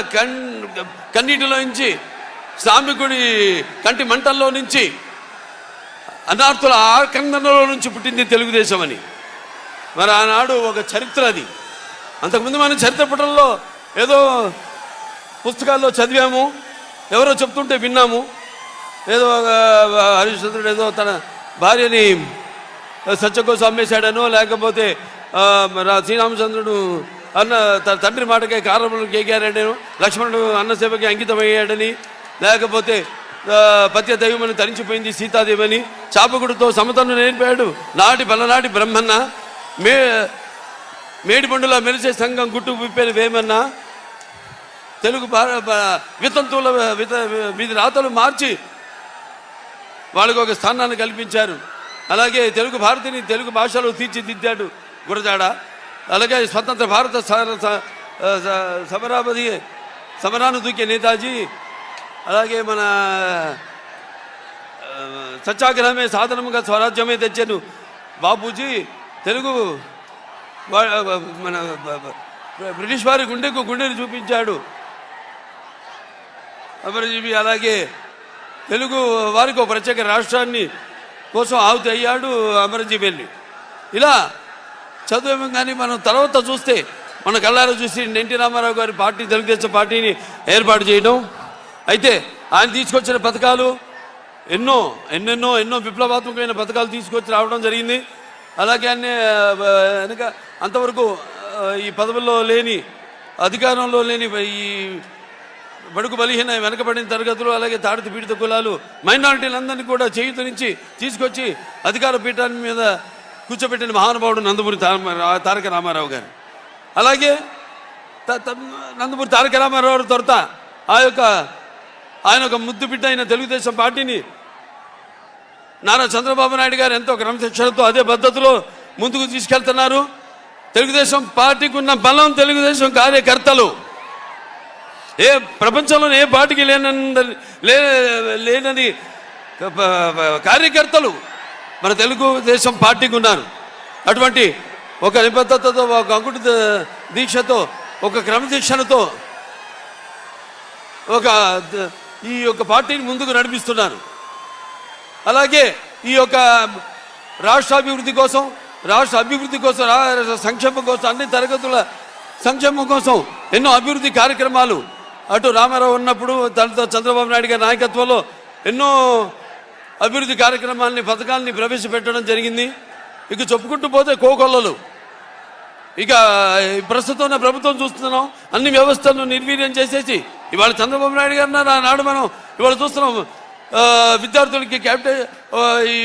కన్ కన్నీటిలో నుంచి శ్రామికుడి కంటి మంటల్లో నుంచి అనార్థుల ఆకందనలో నుంచి పుట్టింది తెలుగుదేశం అని. మరి ఆనాడు ఒక చరిత్ర అది. అంతకుముందు మనం చరిత్ర పుటంలో ఏదో పుస్తకాల్లో చదివాము ఎవరో చెప్తుంటే విన్నాము. ఏదో ఒక హరిశ్చంద్రుడు ఏదో తన భార్యని సత్యకోసం అమ్మేశాడనో లేకపోతే శ్రీరామచంద్రుడు అన్న తన తండ్రి మాటకే కారణములు కేకారాడను లక్ష్మణుడు అన్నసేవకి అంకితమయ్యాడని లేకపోతే పత్య దైవమని తరించిపోయింది సీతాదేవని చాపకుడితో సమతను నేర్పాడు నాటి బలనాటి బ్రహ్మన్న మే మేడిపండులో మెరిసే సంఘం గుట్టు విప్పేది వేమన్న తెలుగు వితంతువుల విత వీధి రాతలు మార్చి వాళ్ళకు ఒక స్థానాన్ని కల్పించారు. అలాగే తెలుగు భారతిని తెలుగు భాషలో తీర్చిదిద్దాడు గురజాడ. అలాగే స్వతంత్ర భారత సమరాపతి సమరాన్ని సమరాను దూకే నేతాజీ అలాగే మన సత్యాగ్రహమే సాధనముగా స్వరాజ్యమే తెచ్చాను బాపూజీ. తెలుగు మన బ్రిటిష్ వారి గుండెకు గుండెని చూపించాడు. అమరజీవి అలాగే తెలుగు వారికి ఒక ప్రత్యేక రాష్ట్రాన్ని కోసం ఆవుతయ్యాడు అమరజీవి వెళ్ళి. ఇలా చదువు కానీ మనం తర్వాత చూస్తే మన కళ్ళారు చూసి ఎన్టీ రామారావు గారి పార్టీ తెలుగుదేశం పార్టీని ఏర్పాటు చేయడం. అయితే ఆయన తీసుకొచ్చిన పథకాలు ఎన్నో ఎన్నెన్నో ఎన్నో విప్లవాత్మకమైన పథకాలు తీసుకొచ్చి రావడం జరిగింది. అలాగే అన్ని వెనక అంతవరకు ఈ పదవుల్లో లేని అధికారంలో లేని ఈ బడుగు బలిహీన వెనకబడిన తరగతులు అలాగే తాడిత పీడిత కులాలు మైనారిటీలందరినీ కూడా చేయుతనించి తీసుకొచ్చి అధికార పీఠాన్ని మీద కూర్చోబెట్టిన మహానుభావుడు నందమూరి తారక రామారావు గారు. అలాగే త- త- నందమూరి తారక రామారావు తొరత ఆ యొక్క ఆయన ఒక ముద్దు బిడ్డ అయిన తెలుగుదేశం పార్టీని నారా చంద్రబాబు నాయుడు గారు ఎంతో క్రమశిక్షణతో అదే పద్ధతిలో ముందుకు తీసుకెళ్తున్నారు. తెలుగుదేశం పార్టీకి ఉన్న బలం తెలుగుదేశం కార్యకర్తలు. ఏ ప్రపంచంలోనే ఏ పార్టీకి లేనందని లే లేనని కార్యకర్తలు. మన తెలుగుదేశం పార్టీకి ఉన్నారు. అటువంటి ఒక నిబద్ధతతో ఒక అంకుటి దీక్షతో ఒక క్రమశిక్షణతో ఒక ఈ యొక్క పార్టీని ముందుకు నడిపిస్తున్నారు. అలాగే ఈ యొక్క రాష్ట్ర అభివృద్ధి కోసం రాష్ట్ర అభివృద్ధి కోసం సంక్షేమం కోసం అన్ని తరగతుల సంక్షేమం కోసం ఎన్నో అభివృద్ధి కార్యక్రమాలు అటు రామారావు ఉన్నప్పుడు దాంతో చంద్రబాబు నాయుడు గారి నాయకత్వంలో ఎన్నో అభివృద్ధి కార్యక్రమాల్ని పథకాల్ని ప్రవేశపెట్టడం జరిగింది. ఇక చెప్పుకుంటూ పోతే కోకొల్లలు. ఇక ప్రస్తుతం ఉన్న ప్రభుత్వం చూస్తున్నాం. అన్ని వ్యవస్థలను నిర్వీర్యం చేసేసి ఇవాళ చంద్రబాబు నాయుడు గారు నాడు ఆనాడు మనం ఇవాళ చూస్తున్నాం విద్యార్థులకి క్యాపిటల్ ఈ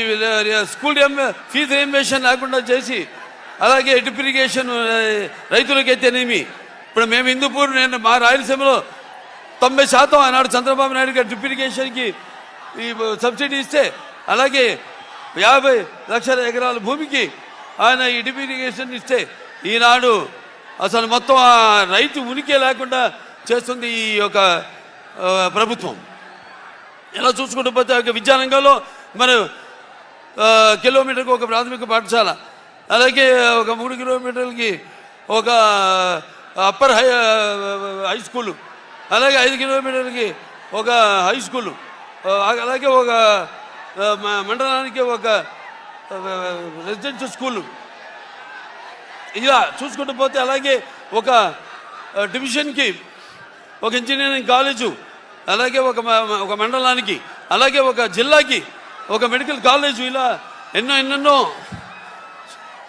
స్కూల్ ఎం ఫీజు రియంబేషన్ లేకుండా చేసి అలాగే డ్రిప్ ఇరిగేషన్ రైతులకైతేనేమి. ఇప్పుడు మేము హిందూపూర్ నేను మా రాయలసీమలో తొంభై శాతం ఆనాడు చంద్రబాబు నాయుడు గారు డ్రిప్ ఇరిగేషన్కి ఈ సబ్సిడీ ఇస్తే అలాగే యాభై లక్షల ఎకరాల భూమికి ఆయన ఈ డ్రిప్ ఇరిగేషన్ ఇస్తే ఈనాడు అసలు మొత్తం ఆ రైతు ఉనికి లేకుండా చేస్తుంది ఈ యొక్క ప్రభుత్వం. ఎలా చూసుకుంటూ పోతే ఒక విద్యారంగంలో మరి కిలోమీటర్కి ఒక ప్రాథమిక పాఠశాల అలాగే ఒక మూడు కిలోమీటర్లకి ఒక అప్పర్ హై హై స్కూలు అలాగే ఐదు కిలోమీటర్లకి ఒక హై స్కూలు అలాగే ఒక మండలానికి ఒక రెసిడెన్షియల్ స్కూలు. ఇలా చూసుకుంటూ పోతే అలాగే ఒక డివిజన్కి ఒక ఇంజనీరింగ్ కాలేజు అలాగే ఒక ఒక మండలానికి అలాగే ఒక జిల్లాకి ఒక మెడికల్ కాలేజు ఇలా ఎన్నో ఎన్నెన్నో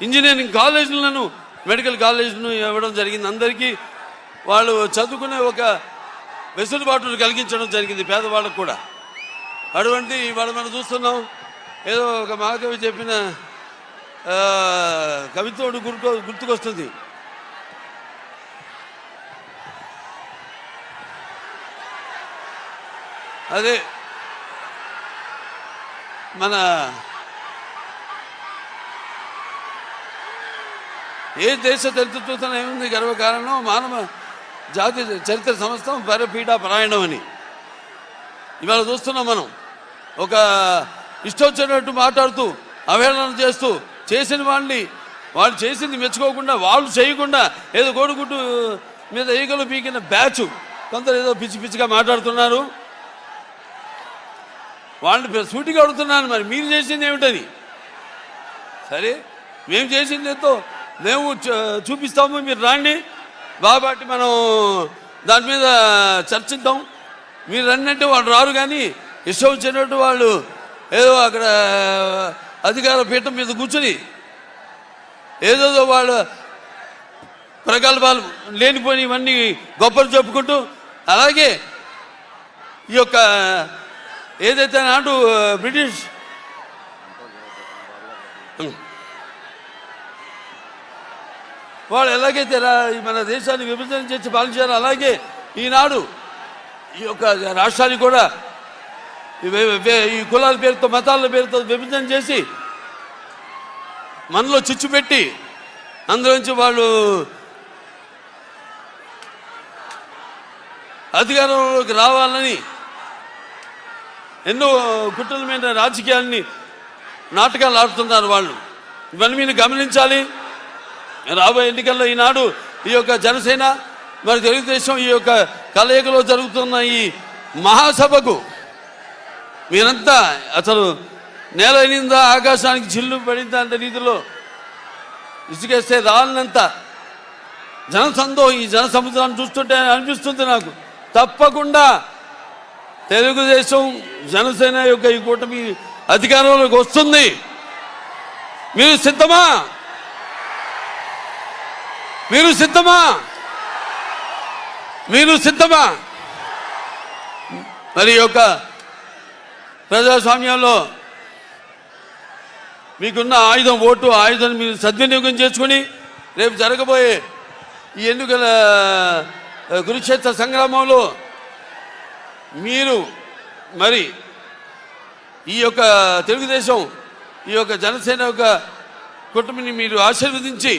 ఇంజనీరింగ్ కాలేజీలను మెడికల్ కాలేజీలను ఇవ్వడం జరిగింది. అందరికీ వాళ్ళు చదువుకునే ఒక వెసులుబాటును కలిగించడం జరిగింది పేదవాళ్ళకు కూడా. అటువంటి ఇవాళ మనం చూస్తున్నాం. ఏదో ఒక మహాకవి చెప్పిన కవిత్వం గుర్తు గుర్తుకొస్తుంది. అదే మన ఏ దేశ చరిత్ర చూస్తున్నా ఏముంది? గర్వకారణం మానవ జాతి చరిత్ర సంస్థం పరపీఠ పరాయణం అని. ఇవాళ చూస్తున్నాం మనం. ఒక ఇష్టం వచ్చినట్టు మాట్లాడుతూ అవహేళన చేస్తూ చేసిన వాళ్ళని వాళ్ళు చేసింది మెచ్చుకోకుండా వాళ్ళు చేయకుండా ఏదో కోడిగుడ్డు మీద ఈగలు పీకిన బ్యాచ్ కొందరు ఏదో పిచ్చి పిచ్చిగా మాట్లాడుతున్నారు. వాళ్ళని పె- సూటిగా అడుగుతున్నాను మరి మీరు చేసింది ఏమిటని? సరే మేము చేసింది ఎంతో మేము చూపిస్తాము మీరు రాండి. బాబాటి మనం దాని మీద చర్చిద్దాం. మీరు రండి అంటే వాళ్ళు రారు కానీ ఇష్టం వచ్చినట్టు వాళ్ళు ఏదో అక్కడ అధికార పీఠం మీద కూర్చుని ఏదేదో వాళ్ళు ప్రగల్భాలు లేనిపోయిన ఇవన్నీ గొప్పలు చెప్పుకుంటూ అలాగే ఈ యొక్క ఏదైతే నాటు బ్రిటిష్ వాళ్ళు ఎలాగైతే రా- మన దేశాన్ని విభజన చేసి పాలించారో అలాగే ఈనాడు ఈ యొక్క రాష్ట్రాన్ని కూడా ఈ కులాల పేరుతో మతాల పేరుతో విభజన చేసి మనలో చిచ్చు పెట్టి అందులోంచి వాళ్ళు అధికారంలోకి రావాలని ఎన్నో కుట్రల మీద రాజకీయాన్ని నాటకాలు ఆడుతున్నారు వాళ్ళు. ఇవన్నీ మీరు గమనించాలి. రాబోయే ఎన్నికల్లో ఈనాడు ఈ యొక్క జనసేన మరి తెలుగుదేశం ఈ యొక్క కలయికలో జరుగుతున్న ఈ మహాసభకు మీరంతా అసలు నేల అయినిందా ఆకాశానికి చిల్లు పడిందా అంటే రీతిలో ఇసుకేస్తే రాలినంత జనసందో ఈ జన సముద్రాన్ని చూస్తుంటే అనిపిస్తుంది నాకు. తప్పకుండా తెలుగుదేశం జనసేన యొక్క ఈ కూటమి అధికారంలోకి వస్తుంది. మీరు సిద్ధమా? మీరు సిద్ధమా? మీరు సిద్ధమా? మరి యొక్క ప్రజాస్వామ్యంలో మీకున్న ఆయుధం ఓటు ఆయుధాన్ని మీరు సద్వినియోగం చేసుకుని రేపు జరగబోయే ఈ ఎన్నికల కురుక్షేత్ర సంగ్రామంలో మీరు మరి ఈ యొక్క తెలుగుదేశం ఈ యొక్క జనసేన యొక్క కుటుంబాన్ని మీరు ఆశీర్వదించి